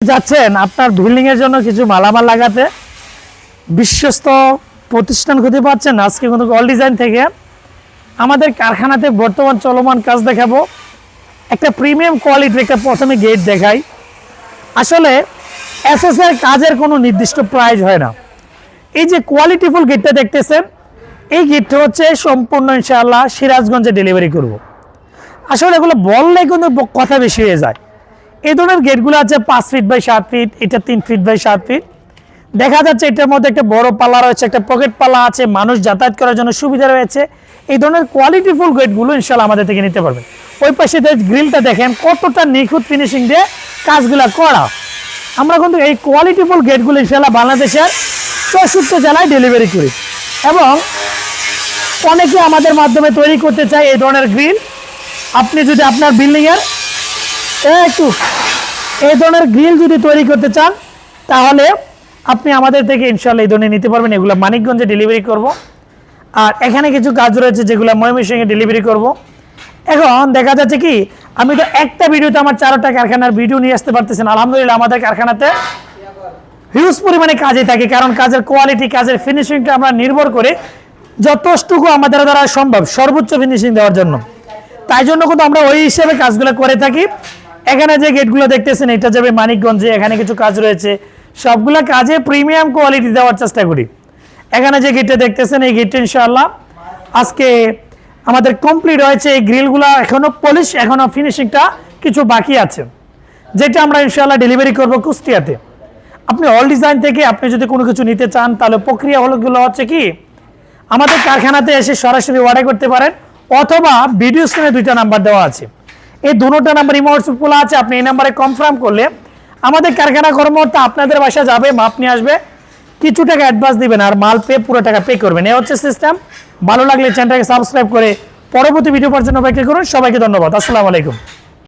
যাচ্ছেন আপনার বিল্ডিং এর জন্য কিছু মালামাল লাগাতে। বিশ্বস্ত প্রতিষ্ঠান খুঁজে পাচ্ছেন আজকে কিন্তু অল ডিজাইন থেকে। আমাদের কারখানাতে বর্তমান চলমান কাজ দেখাবো। একটা প্রিমিয়াম কোয়ালিটির একটা প্রথমে গেট দেখাই। আসলে এসএস এর কাজের কোনো নির্দিষ্ট প্রাইজ হয় না। এই যে কোয়ালিটিফুল গেটটা দেখতেছেন, এই গেটটা হচ্ছে সম্পূর্ণ ইনশাআল্লাহ সিরাজগঞ্জে ডেলিভারি করব। আসলে এগুলো বললে কিন্তু কথা বেশি হয়ে যায়। এই ধরনের গেটগুলো আছে পাঁচ ফিট বাই সাত ফিট এটা তিন ফিট বাই সাত ফিট দেখা যাচ্ছে এটার মধ্যে একটা বড় পাল্লা রয়েছে, একটা পকেট পাল্লা আছে, মানুষ যাতায়াত করার জন্য সুবিধা রয়েছে। এই ধরনের কোয়ালিটিফুল গেটগুলো ইনশাল্লাহ আমাদের থেকে নিতে পারবেন। ওই পাশে গ্রিলটা দেখেন, কতটা নিখুঁত ফিনিশিং দিয়ে কাজগুলো করা। আমরা কিন্তু এই কোয়ালিটিফুল গেটগুলো ইনশাল্লাহ বাংলাদেশের চৌষট্টি জেলায় ডেলিভারি করি। এবং অনেকে আমাদের মাধ্যমে তৈরি করতে চায় এই ধরনের গ্রিল আপনি যদি আপনার বিল্ডিংয়ের একটু এই ধরনের গ্রিল যদি তৈরি করতে চান, তাহলে আপনি আমাদের থেকে ইনশাল্লাহ এই ধরনের নিতে পারবেন। এগুলো মানিকগঞ্জে ডেলিভারি করব। আর এখানে কিছু কাজ রয়েছে যেগুলো ময়মনসিংহে ডেলিভারি করব। এখন দেখা যাচ্ছে কি, আমি তো একটা ভিডিওতে আমার চারটা কারখানার ভিডিও নিয়ে আসতে পারতেছেন আলহামদুলিল্লাহ, আমাদের কারখানাতে হিউজ পরিমাণে কাজে থাকে, কারণ কাজের কোয়ালিটি কাজের ফিনিশিংটা আমরা নির্ভর করে যতটুকু আমাদের দ্বারা সম্ভব, সর্বোচ্চ ফিনিশিং দেওয়ার জন্য। তাই জন্য কিন্তু আমরা ওই হিসেবে কাজগুলো করে থাকি। এখানে যে গেটগুলো দেখতেছেন, এটা যাবে মানিকগঞ্জে, এখানে কিছু কাজ রয়েছে। সবগুলো কাজে প্রিমিয়াম কোয়ালিটি দেওয়ার চেষ্টা করি। এখানে যে গেটটা দেখতেছেন, এই গেটটা ইনশাআল্লাহ আজকে আমাদের কমপ্লিট হয়েছে। এই গ্রিলগুলো এখনও পলিশ এখনও ফিনিশিংটা কিছু বাকি আছে। যেটা আমরা ইনশাআল্লাহ ডেলিভারি করব কুষ্টিয়াতে। আপনি অল ডিজাইন থেকে আপনি যদি কোনো কিছু নিতে চান, তাহলে প্রক্রিয়া হলোগুলো হচ্ছে কি, আমাদের কারখানাতে এসে সরাসরি অর্ডার করতে পারেন, অথবা ভিডিও স্ক্রিনে দুইটা নাম্বার দেওয়া আছে। এই দুটো নাম্বার ইমো হোয়াটসঅ্যাপ আছে, আপনি এই নাম্বারে কনফার্ম করলে আমাদের কারখানা কর্মকর্তা আপনাদের বাসা যাবে, মাপ নিয়ে আসবে। কিছু টাকা অ্যাডভান্স দিবেন আর মাল পে, পুরো টাকা পে করবেন। এ হচ্ছে সিস্টেম ভালো লাগলে চ্যানেলটাকে সাবস্ক্রাইব করে পরবর্তী ভিডিও পর্যন্ত অপেক্ষা করুন। সবাইকে ধন্যবাদ। আসসালামু আলাইকুম।